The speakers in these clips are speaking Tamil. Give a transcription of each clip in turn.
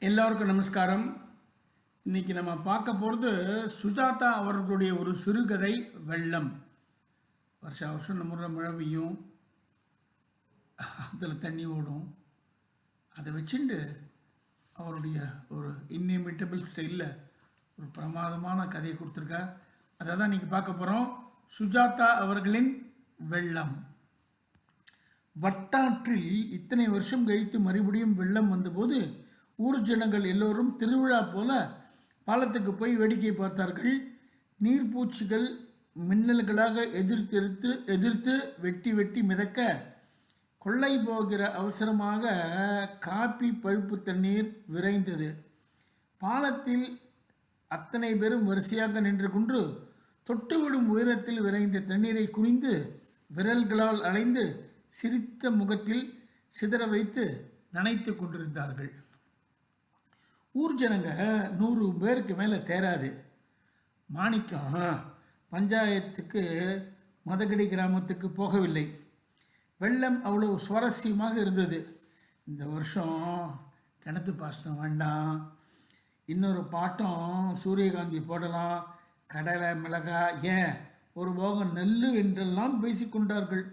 எல்லோருக்கும் நமஸ்காரம். இன்னைக்கு நம்ம பார்க்க போகிறது சுஜாதா அவர்களுடைய ஒரு சிறுகதை வெள்ளம். வருஷ வருஷம் நம்ம மழை பெய்யும். அதில் தண்ணி ஓடும். அதை வச்சுண்டு அவருடைய ஒரு இன்னிமிட்டபிள் ஸ்டைலில் ஒரு பிரமாதமான கதையை கொடுத்துருக்கா அதை தான் இன்றைக்கி பார்க்க போகிறோம் சுஜாதா அவர்களின் வெள்ளம். வட்டாற்றில் இத்தனை வருஷம் கழித்து மறுபடியும் வெள்ளம் வந்தபோது ஊர் ஜனங்கள் எல்லோரும் திருவிழா போல பாலத்துக்கு போய் வேடிக்கை பார்த்தார்கள். நீர்ப்பூச்சிகள் மின்னல்களாக எதிர்த்தெடுத்து எதிர்த்து வெட்டி வெட்டி மிதக்க கொள்ளை போகிற அவசரமாக காப்பி பழுப்பு தண்ணீர் விரைந்தது. பாலத்தில் அத்தனை பேரும் வரிசையாக நின்று கொண்டு தொட்டுவிடும் உயரத்தில் விரைந்த தண்ணீரை குனிந்து விரல்களால் அலைந்து சிரித்த முகத்தில் சிதற வைத்து நனைத்து கொண்டிருந்தார்கள். ஊர் ஜனங்க நூறு பேருக்கு மேலே தேராது. மாணிக்கம் பஞ்சாயத்துக்கு மதகடி கிராமத்துக்கு போகவில்லை. வெள்ளம் அவ்வளோ சுவாரஸ்யமாக இருந்தது. இந்த வருஷம் கிணத்து பாசனம் வேண்டாம். இன்னொரு பாட்டம் சூரியகாந்தி போடலாம். கடலை மிளகாய் ஏன்? ஒரு போகம் நெல் என்றெல்லாம் பேசிக்கொண்டார்கள்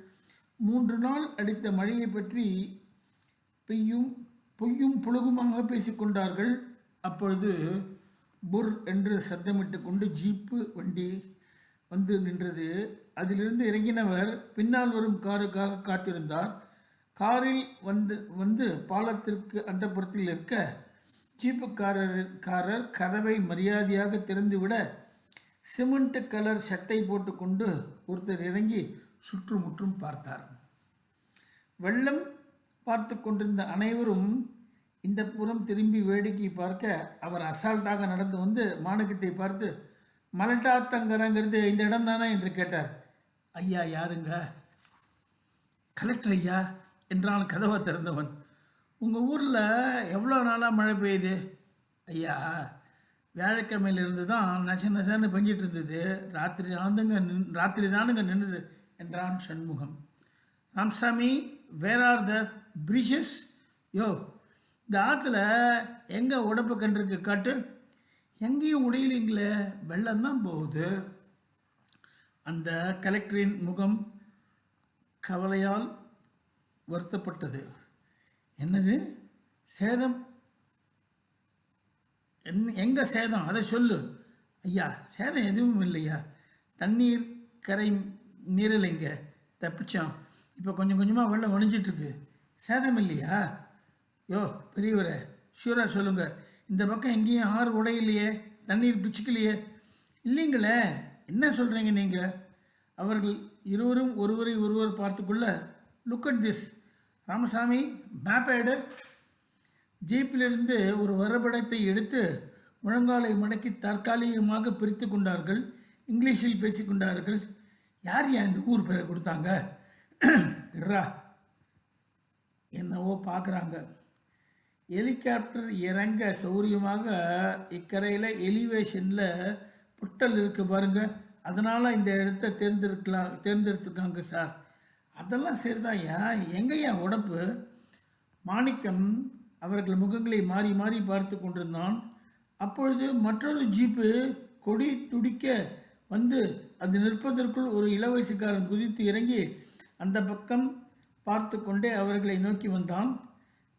மூன்று நாள் அடித்த மழையை பற்றி பெய்யும் பொய்யும் புழுகுமாக பேசிக்கொண்டார்கள். அப்பொழுது புர் என்று சத்தமிட்டு கொண்டு ஜீப்பு வண்டி வந்து நின்றது. அதிலிருந்து இறங்கினவர் பின்னால் வரும் காருக்காக காத்திருந்தார். காரில் வந்து வந்து பாலத்திற்கு அந்த புறத்தில் இருக்க ஜீப்புக்காரர் காரர் கதவை மரியாதையாக திறந்துவிட சிமெண்ட் கலர் சட்டை போட்டுக்கொண்டு ஒருத்தர் இறங்கி சுற்றுமுற்றும் பார்த்தார். வெள்ளம் பார்த்து கொண்டிருந்த அனைவரும் இந்த புறம் திரும்பி வேடிக்கை பார்க்க அவர் அசால்ட்டாக நடந்து வந்து மாணக்கத்தை பார்த்து மலட்டாத்தங்கரங்கிறது இந்த இடம் தானே? என்று கேட்டார். ஐயா யாருங்க? கலெக்டர் ஐயா என்றான் கதவை திறந்தவன். உங்கள் ஊரில் எவ்வளோ நாளாக மழை பெய்யுது? ஐயா வியாழக்கிழமையிலிருந்து தான் நச நசன்னு பெஞ்சிட்டு இருந்தது ராத்திரி ஆந்துங்க நின் ராத்திரி தானுங்க நின்றுது என்றான் Shanmugam. Ramasamy where are the breaches யோ இந்த ஆற்றுல எங்கே உடப்பு கண்டிருக்கு காட்டு? எங்கேயும் உடையிலிங்களே வெள்ளம் தான் போகுது. அந்த கலெக்டரின் முகம் கவலையால் வருத்தப்பட்டது. என்னது? சேதம்? என் எங்கே சேதம்? அதை சொல்லு. ஐயா சேதம் எதுவும் இல்லையா? தண்ணீர் கரை நீரலைங்க தப்பிச்சோம். இப்போ கொஞ்சம் கொஞ்சமாக வெள்ளம் ஒழிஞ்சிட்ருக்கு சேதம் இல்லையா யோ பெரியவரே ஷூராக சொல்லுங்கள் இந்த பக்கம் எங்கேயும் ஆறு உடையிலையே தண்ணீர் பிச்சுக்கலையே. இல்லைங்களே என்ன சொல்கிறீங்க நீங்கள் அவர்கள் இருவரும் ஒருவரை ஒருவர் பார்த்துக்குள்ள look at this Ramasamy map எடு ஜீப்பிலிருந்து ஒரு வரைபடத்தை எடுத்து முழங்காலை மடக்கி தற்காலிகமாக பிரித்து கொண்டார்கள். இங்கிலீஷில் பேசிக்கொண்டார்கள் யார் ஏன் இந்த ஊர் பேரை கொடுத்தாங்க? இர்ரா. என்னவோ பார்க்குறாங்க. ஹெலிகாப்டர் இறங்க சௌரியமாக இக்கரையில் எலிவேஷனில் புட்டல் இருக்குது பாருங்க. அதனால் இந்த இடத்த தேர்ந்தெடுக்கலாம் தேர்ந்தெடுத்துருக்காங்க சார். அதெல்லாம் சரிதான். ஏன்? எங்கேயா உடப்பு மாணிக்கம் அவர்கள் முகங்களை மாறி மாறி பார்த்து கொண்டிருந்தான். அப்பொழுது மற்றொரு ஜீப்பு கொடி துடிக்க வந்து அது நிற்பதற்குள் ஒரு இளவயசுக்காரன் குதித்து இறங்கி அந்த பக்கம் பார்த்து கொண்டே அவர்களை நோக்கி வந்தான்.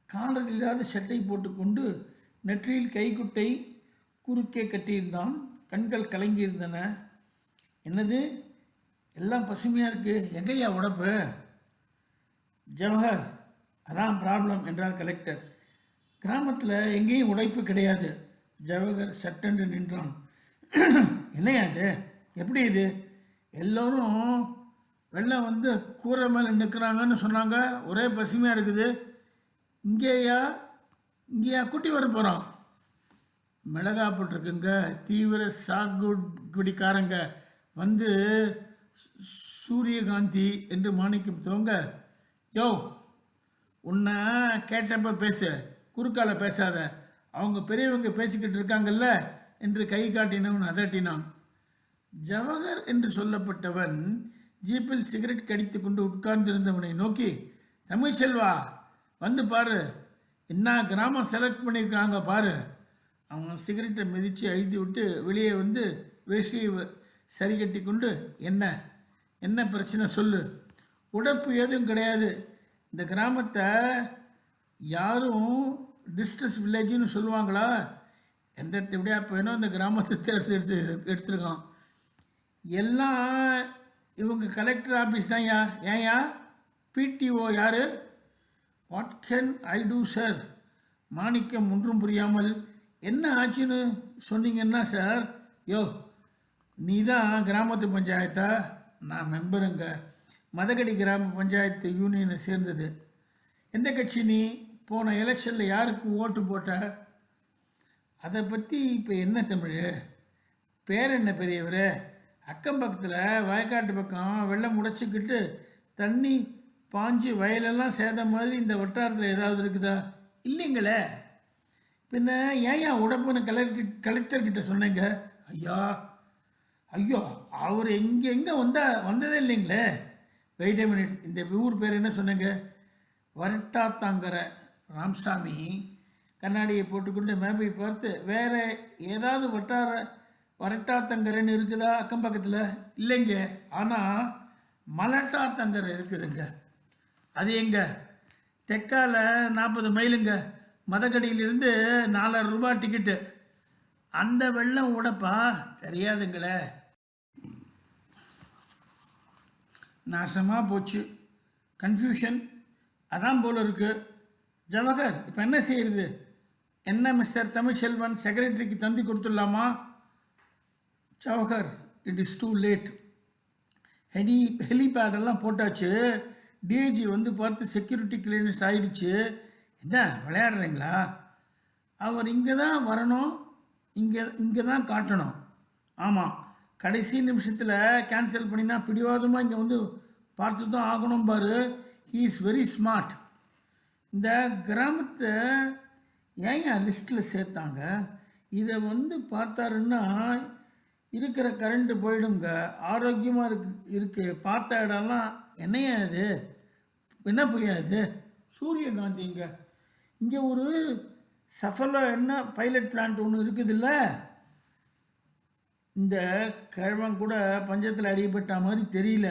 காலர் இல்லாத ஷட்டை போட்டுக்கொண்டு நெற்றியில் கைக்குட்டை குறுக்கே கட்டியிருந்தான். கண்கள் கலங்கியிருந்தன. என்னது? எல்லாம் பசுமையாக இருக்குது எங்கையா உடப்பு ஜவஹர் அதான் ப்ராப்ளம் என்றார் கலெக்டர். கிராமத்தில் எங்கேயும் உழைப்பு கிடையாது. ஜவஹர் சட்டென்று நின்றான். என்னையா இது? எப்படி இது? எல்லோரும் வெள்ளம் வந்து கூரை மேலே நிற்கிறாங்கன்னு சொன்னாங்க. ஒரே பசுமையாக இருக்குது. இங்கேயா இங்கேயா குட்டி வர போகிறோம் மிளகா போட்டிருக்குங்க. தீவிர சாகுபடிக்காரங்க வந்து சூரியகாந்தி என்று மாணிக்கம் யோ உன்னை கேட்டப்ப பேசு. குறுக்கால பேசாத. அவங்க பெரியவங்க பேசிக்கிட்டு இருக்காங்கல்ல என்று கை காட்டினவன் அதட்டினான். ஜவஹர் என்று சொல்லப்பட்டவன் ஜீப்பில் சிகரெட் கடித்து கொண்டு உட்கார்ந்திருந்தவனை நோக்கி தமிழ் செல்வா வந்து பாரு. என்ன கிராமம் செலக்ட் பண்ணியிருக்காங்க பாரு. அவன் சிகரெட்டை மிதித்து அழுத்தி விட்டு வெளியே வந்து வேஷ்டியை வ- சரி கட்டி கொண்டு என்ன என்ன பிரச்சனை சொல்லு. உடப்பு எதுவும் கிடையாது. இந்த கிராமத்தை யாரும் டிஸ்ட்ரஸ் வில்லேஜ்னு சொல்லுவாங்களா? எந்த இடத்த விட போயினோ இந்த கிராமத்தை தேர்ந்தெடுத்து எடுத்திருக்கான். எல்லாம் இவங்க கலெக்டர் ஆஃபீஸ் தான்யா ஏன்யா பிடிஓ யார்? What can I do sir Manickam ஒன்றும் புரியாமல் என்ன ஆச்சுன்னு சொன்னீங்கன்னா சார் யோ நீ தான் கிராமத்து பஞ்சாயத்தா? நான் மெம்பருங்க. மதகடி கிராம பஞ்சாயத்து யூனியனை சேர்ந்தது. எந்த கட்சி நீ? போன எலெக்ஷனில் யாருக்கு ஓட்டு போட்ட? அதை பற்றி இப்போ என்ன தமிழ்? பேர் என்ன பெரியவர்? அக்கம் பக்கத்தில் வயக்காட்டு பக்கம் வெள்ளம் முடைச்சிக்கிட்டு தண்ணி பாஞ்சு வயலெல்லாம் சேத மாதிரி இந்த வட்டாரத்தில் ஏதாவது இருக்குதா? இல்லைங்களே. பின்ன ஏன் ஏன் உடம்புன்னு கலெக்டர் கலெக்டர்கிட்ட சொன்னீங்க? ஐயா ஐயோ அவர் எங்கே எங்கே வந்தா வந்ததே இல்லைங்களே. வெயிட் மினிட் இந்த ஊர் பேர் என்ன சொன்னீங்க? வரட்டாத்தாங்கிற ராமசாமி. கண்ணாடியை போட்டுக்கொண்டு மேப்பை பார்த்து வேறு ஏதாவது வட்டார வரட்டாத்தங்கரைன்னு இருக்குதா? அக்கம் பக்கத்தில்? இல்லைங்க. ஆனால் மலட்டாத்தங்கரை இருக்குதுங்க. அது எங்க? தெற்கால நாற்பது மைலுங்க. மதக்கடியிலிருந்து நாலாயிரம் ரூபாய் டிக்கெட்டு அந்த வெள்ளம் உடப்பா தெரியாதுங்களே. நாசமாக போச்சு. கன்ஃபியூஷன் அதான் போல இருக்கு. ஜவஹர் இப்போ என்ன செய்யறது? என்ன மிஸ்டர் தமிழ்செல்வன் செக்ரட்டரிக்கு தந்தி கொடுத்துடலாமா? Jawahar it is too late heli ஹெலிபேடெல்லாம் போட்டாச்சு. டிஐஜி வந்து பார்த்து செக்யூரிட்டி கிளியரன்ஸ் ஆகிடுச்சு என்ன விளையாடுறீங்களா? அவர் இங்கே தான் வரணும் இங்கே இங்கே தான் காட்டணும். ஆமாம் கடைசி நிமிஷத்தில் கேன்சல் பண்ணினா பிடிவாதமாக இங்கே வந்து பார்த்து தான் ஆகணும் பாரு. ஹீ இஸ் வெரி ஸ்மார்ட் இந்த கிராமத்தை ஏன் லிஸ்ட்டில் சேர்த்தாங்க? இதை வந்து பார்த்தாருன்னா இருக்கிற கரண்ட்டு போயிடுங்க ஆரோக்கியமாக இருக்கு இருக்கு. பார்த்த இடம்லாம் என்னையா இது? என்ன புரியாது சூரியகாந்திங்க. இங்கே ஒரு சஃபலோ என்ன பைலட் பிளான்ட் ஒன்று இருக்குதுல்ல? இந்த கிழவன் கூட பஞ்சத்தில் அடிபட்ட மாதிரி தெரியல.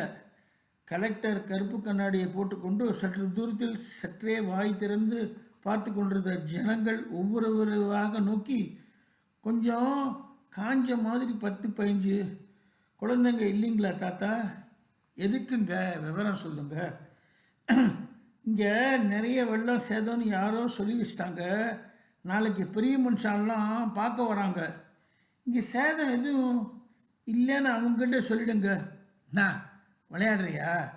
கலெக்டர் கருப்பு கண்ணாடியை போட்டுக்கொண்டு சற்று தூரத்தில் சற்றே வாய் திறந்து பார்த்து கொண்டிருந்த ஜனங்கள் ஒவ்வொருவராக நோக்கி கொஞ்சம் காஞ்ச மாதிரி பத்து பதிஞ்சு குழந்தைங்க இல்லைங்களா தாத்தா? எதுக்குங்க? விவரம் சொல்லுங்க. இங்கே நிறைய வெள்ளம் சேதம்னு யாரோ சொல்லி வச்சிட்டாங்க. நாளைக்கு பெரிய மனுஷாலாம் பார்க்க வராங்க. இங்கே சேதம் எதுவும் இல்லைன்னு அவங்ககிட்ட சொல்லிடுங்க. நான் விளையாடுறியா?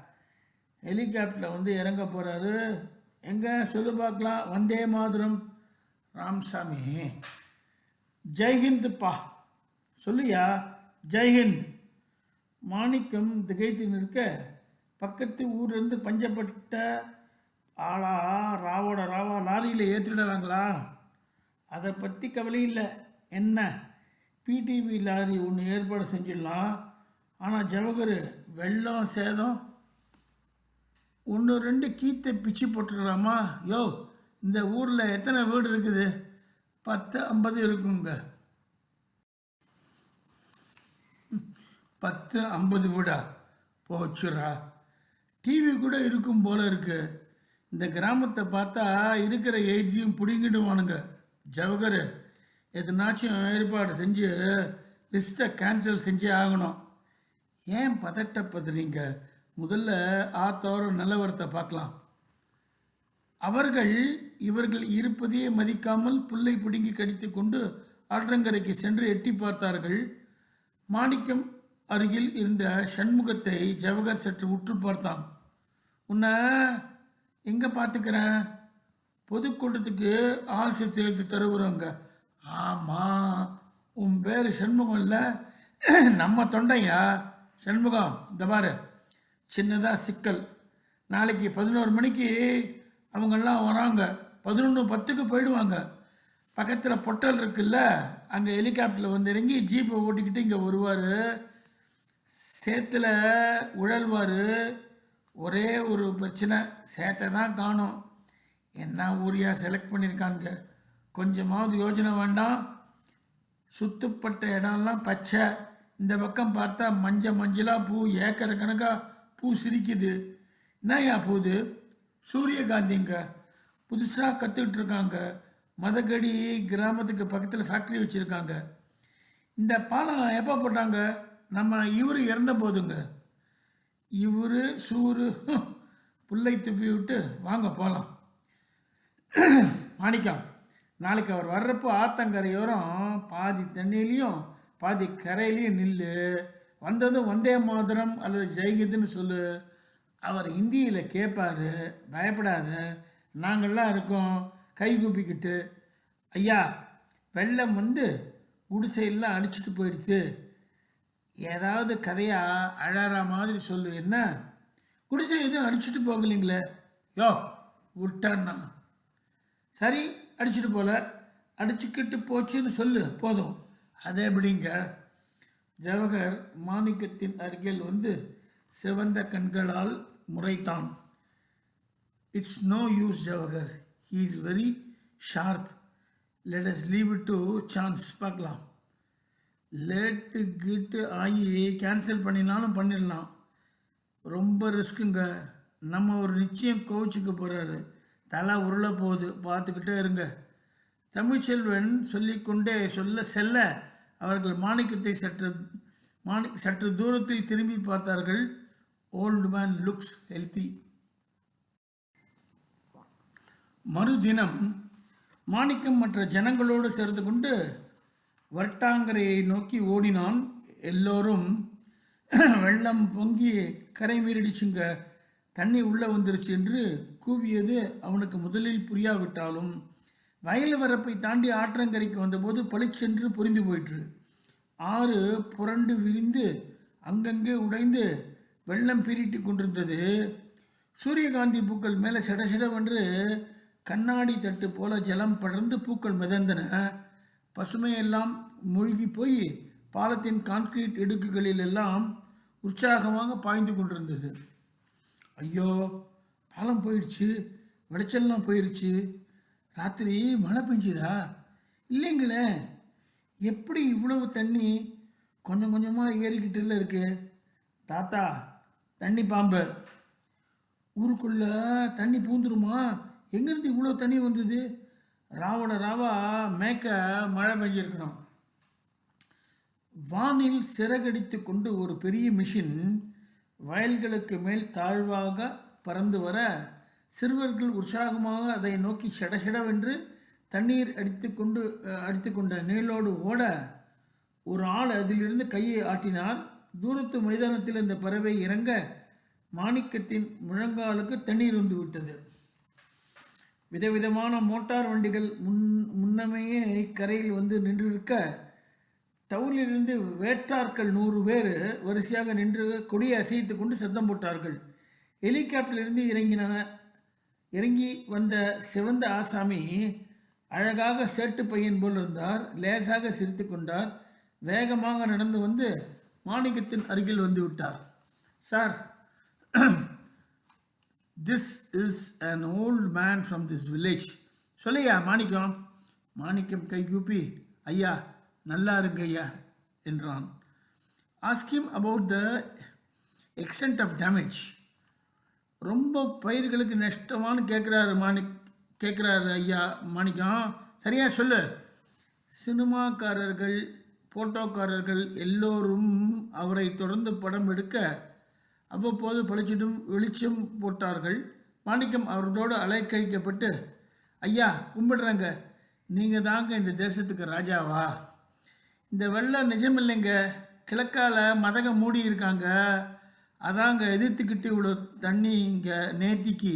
ஹெலிகாப்டரில் வந்து இறங்க போகிறாரு எங்கே? சொல்லு பார்க்கலாம். வந்தே மாதிரம். ராம்சாமி. ஜெய்ஹிந்த்ப்பா. சொல்லியா? ஜெய்ஹிந்த் மாணிக்கம் திகைத்து நிற்க பக்கத்து ஊர்லேருந்து பஞ்சப்பட்ட ஆளா? ராவோட ராவா லாரியில் ஏற்றிடலாங்களா? அதை பற்றி கவலை இல்லை. என்ன? பிடிவி லாரி ஒன்று ஏற்பாடு செஞ்சிடலாம். ஆனால் ஜவகர் வெள்ளம் சேதம். ஒன்று ரெண்டு கீத்தை பிச்சு போட்டுடலாமா யோ இந்த ஊரில் எத்தனை வீடு இருக்குது? பத்து ஐம்பது இருக்குங்க. பத்து ஐம்பது வீடா? போச்சுரா டிவி கூட இருக்கும் போல இருக்கு. இந்த கிராமத்தை பார்த்தா இருக்கிற ஏஜியும் பிடிங்கிடுவானுங்க. ஜவகர் எதுனாச்சும் ஏற்பாடு செஞ்சு லிஸ்ட்டை கேன்சல் செஞ்சே ஆகணும். ஏன் பதட்டப்படுறீங்க? முதல்ல ஆத்தோர நிலவரத்தை பார்க்கலாம். அவர்கள் இவர்கள் இருப்பதையே மதிக்காமல் புல்லை பிடுங்கி கடித்து கொண்டு ஆற்றங்கரைக்கு சென்று எட்டி பார்த்தார்கள். மாணிக்கம் அருகில் இருந்த சண்முகத்தை ஜவகர் சற்று உற்று பார்த்தான். உன்னை எங்கே பார்த்துக்கிறேன்? பொதுக்கூட்டத்துக்கு ஆசை சேர்த்து தருகிறோங்க. ஆமாம் உன் பேர் சண்முகம் இல்லை? நம்ம தொண்டையா? சண்முகம் இந்த பாரு சின்னதாக சிக்கல். நாளைக்கு பதினோரு மணிக்கு அவங்கெல்லாம் வராங்க. பதினொன்று பத்துக்கு போயிடுவாங்க. பக்கத்தில் பொட்டல் இருக்குல்ல அங்கே ஹெலிகாப்டரில் வந்து இறங்கி ஜீப்பை ஓட்டிக்கிட்டு இங்கே வருவார். சேத்துல உழல்வார் ஒரே ஒரு பிரச்சனை. சேத்தை தான் காணும். என்ன ஊரியா செலக்ட் பண்ணியிருக்காங்க கொஞ்சமாவது யோஜனை வேண்டாம். சுத்துப்பட்ட இடம்லாம் பச்சை. இந்த பக்கம் பார்த்தா மஞ்ச மஞ்சளாக பூ ஏக்கர் கணக்காக பூ சிரிக்குது. என்னய்யா பூது சூரியகாந்திங்க. புதுசாக கற்றுக்கிட்டு இருக்காங்க மதகடி கிராமத்துக்கு பக்கத்தில் ஃபேக்ட்ரி வச்சுருக்காங்க. இந்த பாலம் எப்போ போட்டாங்க? நம்ம இவர் இறந்த போதுங்க. இவர் சூரு புல்லை துப்பி விட்டு வாங்க போகலாம் மாணிக்கம் நாளைக்கு அவர் வர்றப்போ ஆத்தங்கரையோரம் பாதி தண்ணியிலையும் பாதி கரையிலையும் நில்லு. வந்ததும் வந்தே மாதரம் அல்லது ஜெய்கிதுன்னு சொல்லு. அவர் ஹிந்தியில் கேட்பார் பயப்படாத நாங்கள்லாம் இருக்கோம் கை கூப்பிக்கிட்டு. ஐயா வெள்ளம் வந்து குடிசையெல்லாம் அடிச்சிட்டு போயிடுது ஏதாவது கதையாக அழற மாதிரி சொல்லு என்ன? குடிசை எதுவும் அடிச்சிட்டு போகலைங்களே? யோ விட்டான்னா. சரி அடிச்சுட்டு போல. அடிச்சுக்கிட்டு போச்சுன்னு சொல்லு போதும். அதே எப்படிங்க? ஜவஹர் மாணிக்கத்தின் அருகில் வந்து சிவந்த கண்களால் முறைத்தான். It's no use Jawahar. He is very sharp let us leave it to chance பார்க்கலாம். லேட்டு கிட்டு ஆகி கேன்சல் பண்ணினாலும் பண்ணிடலாம். ரொம்ப ரிஸ்க்குங்க. நம்ம ஒரு நிச்சயம் கோவிச்சுக்க போகிறாரு தலை உருள போகுது. பார்த்துக்கிட்டே இருங்க. தமிழ்ச்செல்வன் சொல்லிக்கொண்டே சொல்ல செல்ல அவர்கள் மாணிக்கத்தை சற்று மாணி சற்று தூரத்தில் திரும்பி பார்த்தார்கள். ஓல்டு மேன் லுக்ஸ் ஹெல்த்தி மறுதினம் மாணிக்கம் மற்ற ஜனங்களோடு சேர்ந்து கொண்டு வட்டாங்கரையை நோக்கி ஓடினான் எல்லோரும். வெள்ளம் பொங்கி கரை மீறிடுச்சுங்க தண்ணி உள்ளே வந்துருச்சு என்று கூவியது அவனுக்கு முதலில் புரியாவிட்டாலும். வயல் வரப்பை தாண்டி ஆற்றங்கரைக்கு வந்தபோது பளிச்சென்று புரிந்து போயிற்று. ஆறு புரண்டு விரிந்து அங்கங்கே உடைந்து வெள்ளம் பீறிட்டு கொண்டிருந்தது. சூரியகாந்தி பூக்கள் மேலே சடசடவென்று கண்ணாடி தட்டு போல ஜலம் படர்ந்து பூக்கள் மிதந்தன. பசுமையெல்லாம் மூழ்கி போய் பாலத்தின் கான்கிரீட் இடுக்குகளில் எல்லாம் உற்சாகமாக பாய்ந்து கொண்டிருந்தது. ஐயோ பாலம் போயிடுச்சு விளைச்சல்லாம் போயிடுச்சு ராத்திரி மழை பெஞ்சுதா? இல்லைங்களே எப்படி இவ்வளவு தண்ணி கொஞ்சம் கொஞ்சமாக ஏறிக்கிட்டுல இருக்கு? தாத்தா தண்ணி பாம்பு. ஊருக்குள்ளே தண்ணி பூந்துருமா? எங்கேருந்து இவ்வளோ தண்ணி வந்தது? ராவோட ராவா மேக்க மழை பெஞ்சிருக்கணும். வானில் சிறகடித்து கொண்டு ஒரு பெரிய மிஷின் வயல்களுக்கு மேல் தாழ்வாக பறந்து வர சிறுவர்கள் உற்சாகமாக அதை நோக்கி சடசடவென்று தண்ணீர் அடித்துக்கொண்டு அடித்து அடித்துக்கொண்ட நீளோடு ஓட ஒரு ஆள் அதிலிருந்து கையை ஆட்டினார். தூரத்து மைதானத்தில் இந்த பறவை இறங்க மாணிக்கத்தின் முழங்காலுக்கு தண்ணீர் வந்து விட்டது. விதவிதமான மோட்டார் வண்டிகள் முன் முன்னமையே கரையில் வந்து நின்றிருக்க தவுலிலிருந்து வேட்டார்கள் நூறு பேர் வரிசையாக நின்று கொடியை அசைத்து கொண்டு சத்தம் போட்டார்கள். ஹெலிகாப்டரிலிருந்து இறங்கின இறங்கி வந்த சிவந்த ஆசாமி அழகாக சேட்டு பையன் போல் இருந்தார் லேசாக சிரித்து கொண்டார் வேகமாக நடந்து வந்து மாணிக்கத்தின் அருகில் வந்து விட்டார். Sir this is an old man from this village சொல்லையா மாணிக்கம். மாணிக்கம் கைகூப்பி ஐயா நல்லா இருங்க ஐயா என்றான். Ask him about the extent of damage ரொம்ப பயிர்களுக்கு நஷ்டமானு கேட்குறாரு மாணி கேட்குறாரு ஐயா மாணிக்கம். சரியா சொல்லு. சினிமாக்காரர்கள் போட்டோக்காரர்கள் எல்லோரும் அவரை தொடர்ந்து படம் எடுக்க அவ்வப்போது பளிச்சிடும் வெளிச்சம் போட்டார்கள். மாணிக்கம் அவர்களோடு அலைக்கழிக்கப்பட்டு ஐயா கும்பிடுறேங்க. நீங்கள் தாங்க இந்த தேசத்துக்கு ராஜாவா? இந்த வெள்ளம் நிஜமில்லைங்க. கிழக்கால் மதகம் மூடி இருக்காங்க. அதாங்க எதிர்த்துக்கிட்டு இவ்வளோ தண்ணி இங்கே நேத்திக்கு.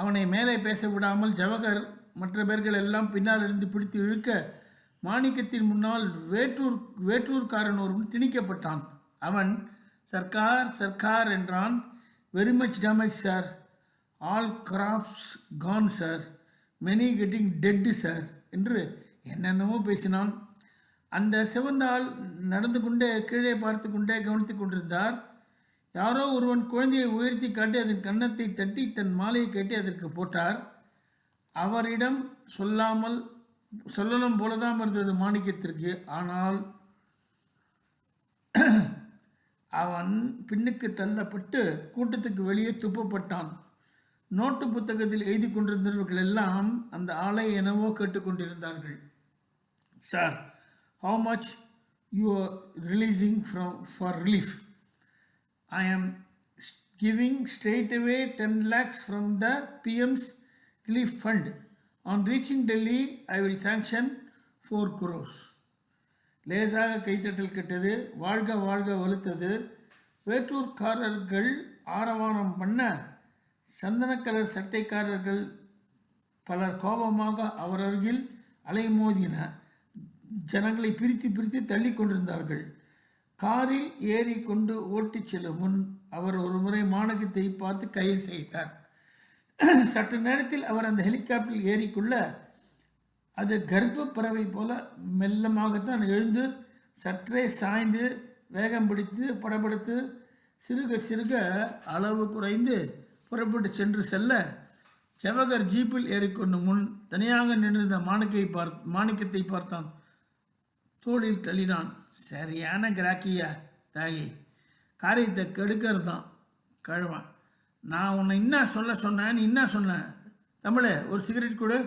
அவனை மேலே பேச விடாமல் ஜவஹர் மற்ற பேர்கள் எல்லாம் பின்னால் இருந்து பிடித்து இழுக்க மாணிக்கத்தின் முன்னால் வேற்றூர் வேற்றூர்காரன் ஒருவன் திணிக்கப்பட்டான். அவன் சர்க்கார் சர்க்கார் என்றான். Very much damage sir all crops gone sir many getting dead sir என்று என்னென்னமோ பேசினான். அந்த சிவந்தால் நடந்து கொண்டே கீழே பார்த்து கொண்டே கவனித்துக் கொண்டிருந்தார். யாரோ ஒருவன் குழந்தையை உயர்த்தி காட்டி அதன் கன்னத்தை தட்டி தன் மாலையை கட்டி அதற்கு போட்டார். அவரிடம் சொல்லாமல் சொல்லணும் போலதான் இருந்தது மாணிக்கத்திற்கு. ஆனால் அவன் பின்னுக்கு தள்ளப்பட்டு கூட்டத்துக்கு வெளியே துப்பப்பட்டான் நோட்டு புத்தகத்தில் எழுதி கொண்டிருந்தவர்கள் எல்லாம் அந்த ஆளை எனவோ கேட்டுக்கொண்டிருந்தார்கள் sir how much you are releasing from for relief I am s- giving straight away 10 lakhs from the PM's relief fund. On reaching Delhi, I will four 4. லேசாக கைத்தட்டல் கெட்டது வாழ்க வாழ்க வலுத்தது. வேற்றூர்காரர்கள் ஆரவாரம் பண்ண சந்தனக்கலர் சட்டைக்காரர்கள் பலர் கோபமாக அவர் அருகில் அலைமோதின ஜனங்களை பிரித்து பிரித்து தள்ளி கொண்டிருந்தார்கள். காரில் ஏறி கொண்டு ஓட்டிச் செல்லும் முன் அவர் ஒரு முறை மாணகத்தை பார்த்து கைது செய்தார். சற்று நேரத்தில் அவர் அந்த ஹெலிகாப்டரில் ஏறிக்கொள்ள அது கர்ப்ப பறவை போல மெல்லமாகத்தான் எழுந்து சற்றே சாய்ந்து வேகம் பிடித்து படப்படுத்து சிறுக சிறுக அளவு குறைந்து புறப்பட்டு சென்று செல்ல ஜவகர் ஜீப்பில் ஏறிக்கொண்டு முன் தனியாக நின்றிருந்த மாணிக்கை பார்த் மாணிக்கத்தை பார்த்தான். தோளில் தள்ளினான். சரியான கிராக்கியா தாகி காரியத்தை கெடுக்கிறது தான் கழுவான். நான் உன்னை என்ன சொல்ல சொன்னேன் நீ என்ன சொன்ன தமிழே ஒரு சிகரெட் கொடு.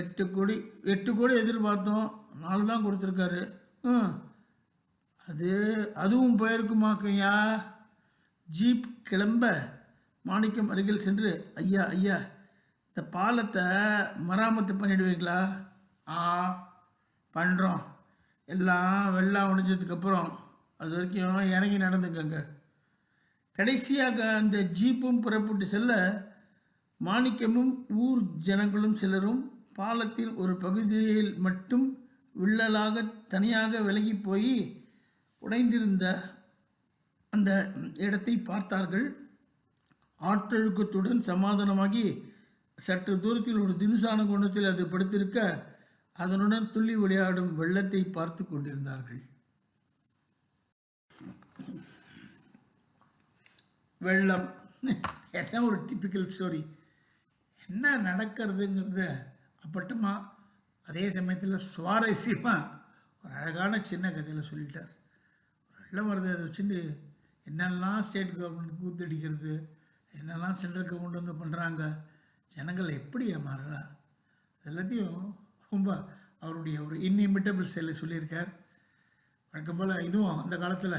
எட்டு கோடி எட்டு கோடி எதிர்பார்த்தோம். நாலு தான் கொடுத்துருக்காரு. ம் அது அதுவும் போயிருக்குமாக்கையா ஜீப் கிளம்ப மாணிக்கம் அருகில் சென்று ஐயா ஐயா இந்த பாலத்தை மராமத்து பண்ணிடுவீங்களா? ஆ பண்ணுறோம் எல்லாம் வெள்ளம் உடைஞ்சதுக்கப்புறம் அது வரைக்கும் இறங்கி நடந்துக்கங்க. கடைசியாக அந்த ஜீப்பும் புறப்பட்டு செல்ல மாணிக்கமும் ஊர் ஜனங்களும் சிலரும் பாலத்தின் ஒரு பகுதியில் மட்டும் விள்ளலாக தனியாக விலகி போய் உடைந்திருந்த அந்த இடத்தை பார்த்தார்கள். ஆற்றழுக்கத்துடன் சமாதானமாகி சற்று தூரத்தில் ஒரு தினுசான குணத்தில் அது படுத்திருக்க அதனுடன் துள்ளி விளையாடும் வெள்ளத்தை பார்த்து கொண்டிருந்தார்கள். வெள்ளம். என்ன ஒரு டிப்பிக்கல் ஸ்டோரி என்ன நடக்கிறதுங்கிறத அப்பட்டமா அதே சமயத்தில் சுவாரஸ்யமாக ஒரு அழகான சின்ன கதையில் சொல்லிட்டார். வெள்ளம் வருது அதை வச்சுட்டு என்னெல்லாம் ஸ்டேட் கவர்மெண்ட் கூத்தடிக்கிறது என்னெல்லாம் சென்ட்ரல் கவர்மெண்ட் வந்து பண்ணுறாங்க ஜனங்கள் எப்படி ஏமாறுறா எல்லாத்தையும் ரொம்ப அவருடைய ஒரு இன்இமிட்டபிள் செயலை சொல்லியிருக்கார். வழக்கம் போல் இதுவும் அந்த காலத்தில்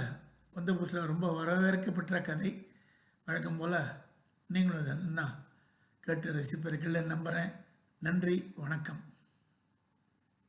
வந்த புதுசில் ரொம்ப வரவேற்கப்பட்ட கதை. வழக்கம் போல் நீங்களும் அதை என்ன கேட்டு ரசிப்பீர்கள் நம்புகிறேன் நன்றி வணக்கம்.